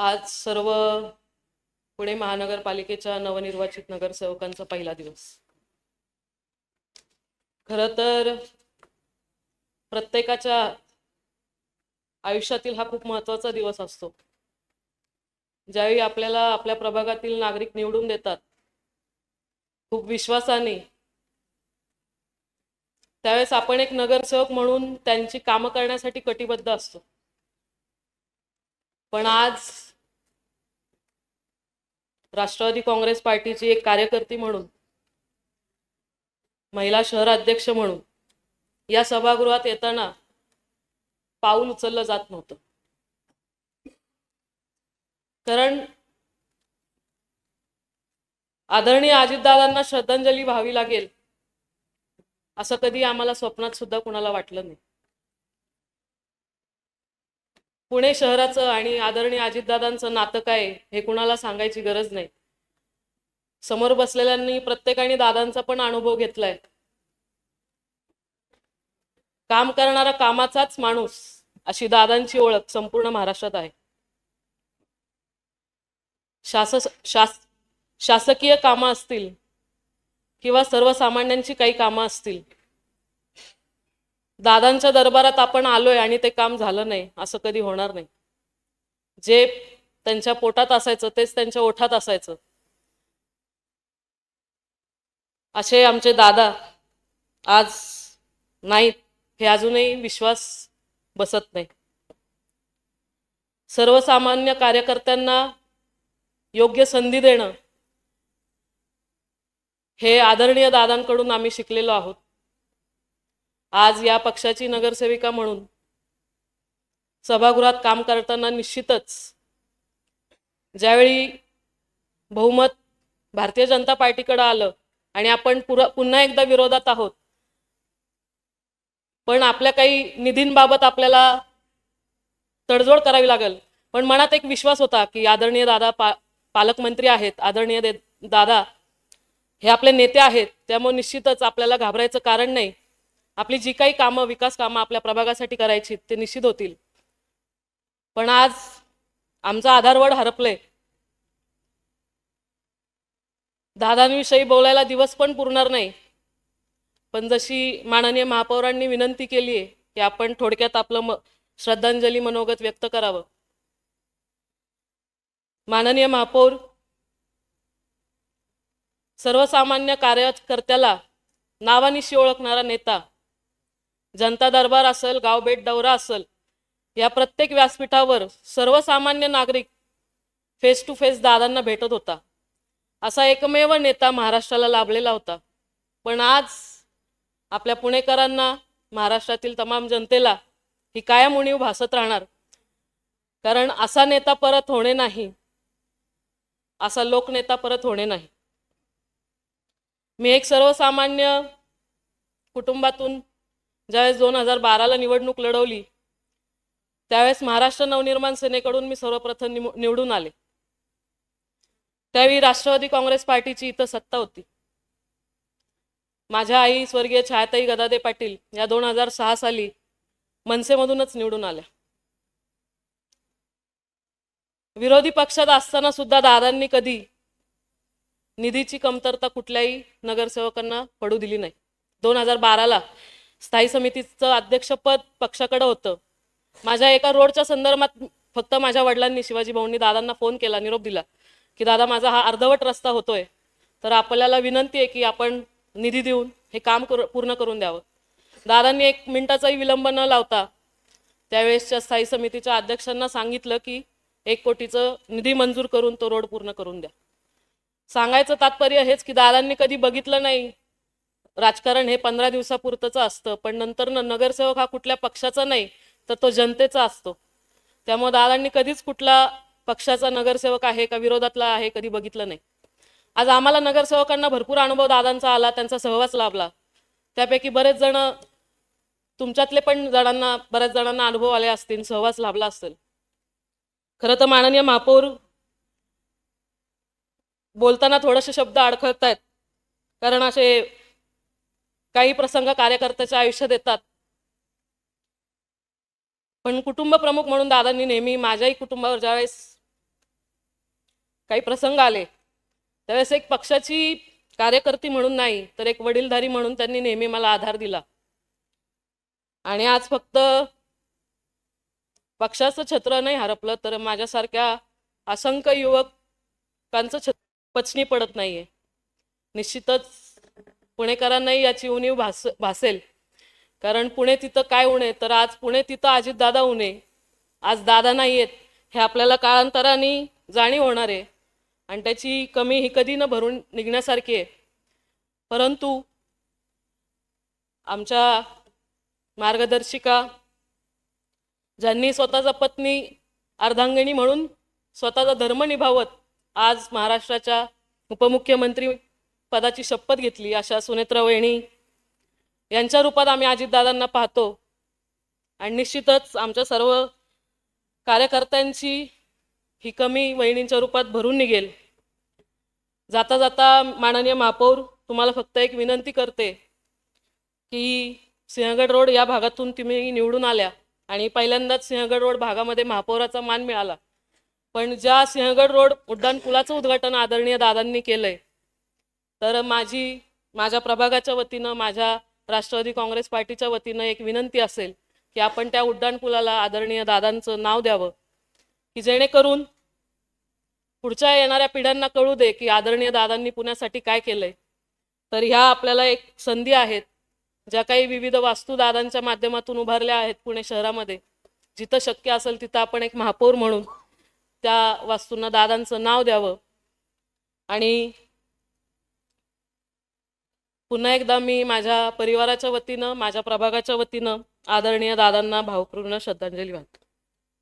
आज सर्व पुणे महानगरपालिकेच्या नवनिर्वाचित नगरसेवकांचा पहिला दिवस. खरं तर प्रत्येकाच्या आयुष्यातील हा खूप महत्त्वाचा दिवस असतो. ज्यावेळी आपल्याला आपल्या प्रभागातील नागरिक निवडून देतात खूप विश्वासाने त्यावेळेस आपण एक नगरसेवक म्हणून त्यांची कामं करण्यासाठी कटिबद्ध असतो. पण आज राष्ट्रवादी काँग्रेस पार्टीची एक कार्यकर्ती म्हणून महिला शहर अध्यक्ष म्हणून या सभागृहात येताना पाऊल उचललं जात नव्हतं. कारण आदरणीय अजितदादांना श्रद्धांजली व्हावी लागेल असं कधी आम्हाला स्वप्नात सुद्धा कुणाला वाटलं नाही. पुणे शहराचं आणि आदरणीय अजितदादांचं नातं काय हे कुणाला सांगायची गरज नाही. समोर बसलेल्यांनी प्रत्येकाने दादांचा पण अनुभव घेतलाय. काम करणारा कामाचाच माणूस अशी दादांची ओळख संपूर्ण महाराष्ट्रात आहे. शास शास शासकीय कामं असतील किंवा सर्वसामान्यांची काही कामं असतील दादांच्या दरबारात आपण आलोय आणि ते काम झालं नाही असं कधी होणार नाही. जे त्यांच्या पोटात असायचं तेच त्यांच्या ओठात असायचं. असे आमचे दादा आज नाहीत हे अजूनही विश्वास बसत नाही. सर्वसामान्य कार्यकर्त्यांना योग्य संधी देणं हे आदरणीय दादांकडून आम्ही शिकलेलो आहोत. आज या पक्षाची नगरसेविका म्हणून सभागृहात काम करताना निश्चितच ज्यावेळी बहुमत भारतीय जनता पार्टीकडे आलं आणि आपण पुरा पुन्हा एकदा विरोधात आहोत पण आपल्या काही निधींबाबत आपल्याला तडजोड करावी लागेल. पण मनात एक विश्वास होता की आदरणीय दादा पा पालकमंत्री आहेत आदरणीय दादा हे आपले नेते आहेत त्यामुळे निश्चितच आपल्याला घाबरायचं कारण नाही. आपली जी काही कामं विकास कामं आपल्या प्रभागासाठी करायची ते निश्चित होतील. पण आज आमचा आधारवड हरपलंय. दादांविषयी बोलायला दिवस पण पुरणार नाही. पण जशी माननीय महापौरांनी विनंती केली आहे की आपण थोडक्यात आपलं म श्रद्धांजली मनोगत व्यक्त करावं. माननीय महापौर सर्वसामान्य कार्यकर्त्याला नावानिशी ओळखणारा नेता जनता दरबार असेल गावबेट दौरा असेल या प्रत्येक व्यासपीठावर सर्वसामान्य नागरिक फेस टू फेस दादांना भेटत होता. असा एकमेव नेता महाराष्ट्राला लाभलेला होता. पण आज आपल्या पुणेकरांना महाराष्ट्रातील तमाम जनतेला ही कायम उणीव भासत राहणार. कारण असा नेता परत होणे नाही असा लोकनेता परत होणे नाही. मी एक सर्वसामान्य कुटुंबातून ज्यावेळेस दोन हजार बाराला निवडणूक लढवली त्यावेळेस महाराष्ट्र नवनिर्माण सेनेकडून मी सर्वप्रथम निवडून आले. त्यावेळी राष्ट्रवादी काँग्रेस पार्टीची इथं सत्ता होती. माझ्या आई स्वर्गीय छायाताई गदादे पाटील या दोन हजार सहा साली मनसेमधूनच निवडून आल्या. विरोधी पक्षात असताना सुद्धा दादांनी कधी निधीची कमतरता कुठल्याही नगरसेवकांना पडू दिली नाही. दोन हजार बाराला स्थायी समितीचं अध्यक्षपद पक्षाकडे होतं. माझ्या एका रोडच्या संदर्भात फक्त माझ्या वडिलांनी शिवाजी भाऊंनी दादांना फोन केला निरोप दिला की दादा माझा हा अर्धवट रस्ता होतोय. तर आपल्याला विनंती आहे की आपण निधी देऊन हे काम कर पूर्ण करून द्यावं. दादांनी एक मिनिटाचाही विलंब न लावता त्यावेळेसच्या स्थायी समितीच्या अध्यक्षांना सांगितलं की एक कोटीचं निधी मंजूर करून तो रोड पूर्ण करून द्या. सांगायचं तात्पर्य हेच की दादांनी कधी बघितलं नाही राजकारण हे पंधरा दिवसापुरतंच असतं पण नंतर नगरसेवक हा कुठल्या पक्षाचा नाही तर तो जनतेचा असतो. त्यामुळे दादांनी कधीच कुठला पक्षाचा नगरसेवक आहे का विरोधातला आहे कधी बघितलं नाही. आज आम्हाला नगरसेवकांना भरपूर अनुभव दादांचा आला त्यांचा सहवास लाभला. त्यापैकी बरेच जण तुमच्यातले पण जणांना बऱ्याच जणांना अनुभव आले असतील सहवास लाभला असेल. खरं तर माननीय महापौर बोलताना थोडेसे शब्द अडखळत आहेत कारण असे काही प्रसंग कार्यकर्त्याच्या आयुष्यात देतात. पण कुटुंब प्रमुख म्हणून दादांनी नेहमी माझ्याही कुटुंबावर ज्यावेळेस काही प्रसंग आले त्यावेळेस एक पक्षाची कार्यकर्ती म्हणून नाही तर एक वडीलधारी म्हणून त्यांनी नेहमी मला आधार दिला. आणि आज फक्त पक्षाचं छत्र नाही हरपलं तर माझ्यासारख्या असंख्य युवकांचं छत्र पचनी पडत नाहीये. निश्चितच पुणेकरांनाही याची उणीव भास भासेल. कारण पुणे तिथं काय उणे तर आज पुणे तिथं अजितदादा उणे आज दादा नाही आहेत हे आपल्याला काळांतराने जाणीव होणार आहे. आणि त्याची कमी ही कधी न भरून निघण्यासारखी आहे. परंतु आमच्या मार्गदर्शिका ज्यांनी स्वतःचा पत्नी अर्धांगिणी म्हणून स्वतःचा धर्म निभावत आज महाराष्ट्राच्या उपमुख्यमंत्री पदाची शपथ घेतली अशा सुनेत्र वहिणी यांच्या रूपात आम्ही अजितदादांना पाहतो. आणि निश्चितच आमच्या सर्व कार्यकर्त्यांची ही कमी वहिनींच्या रूपात भरून निघेल. जाता जाता माननीय महापौर तुम्हाला फक्त एक विनंती करते की सिंहगड रोड या भागातून तुम्ही निवडून आल्या आणि पहिल्यांदाच सिंहगड रोड भागामध्ये महापौराचा मान मिळाला. पण ज्या सिंहगड रोड उड्डाण पुलाचं उद्घाटन आदरणीय दादांनी केलंय तर माझी माझ्या प्रभागाच्या वतीनं माझ्या राष्ट्रवादी काँग्रेस पार्टीच्या वतीनं एक विनंती असेल की आपण त्या उड्डाणपुलाला आदरणीय दादांचं नाव द्यावं की जेणेकरून पुढच्या येणाऱ्या पिढ्यांना कळू दे की आदरणीय दादांनी पुण्यासाठी काय केलंय. तर ह्या आपल्याला एक संधी आहेत ज्या काही विविध वास्तू दादांच्या माध्यमातून उभारल्या आहेत पुणे शहरामध्ये. जिथं शक्य असेल तिथं आपण एक महापौर म्हणून त्या वास्तूंना दादांचं नाव द्यावं. आणि पुन्हा एकदा मी माझ्या परिवाराच्या वतीनं माझ्या प्रभागाच्या वतीनं आदरणीय दादांना भावपूर्ण श्रद्धांजली वाहतो.